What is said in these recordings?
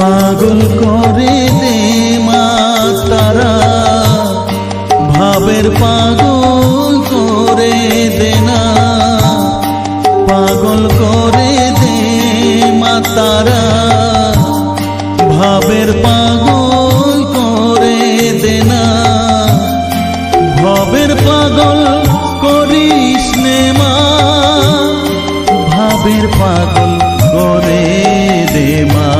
পাগল করে দে মাছ তারা ভাবের পাগল করে দে না। পাগল করে দে তারা ভাবের পাগল করে দে না। ভাবের পাগল করিস নে মা। ভাবের পাগল করে দে মা।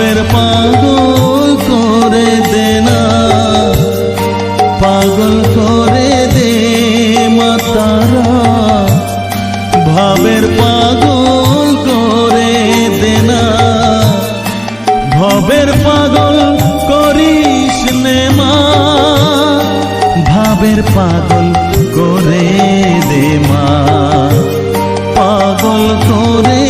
ভাবের পাগল করে দে না। পাগল করে দে মাতারা। ভাবের পাগল করে দে না। ভবের পাগল করিস নে মা। ভাবের পাগল করে দে মা। পাগল করে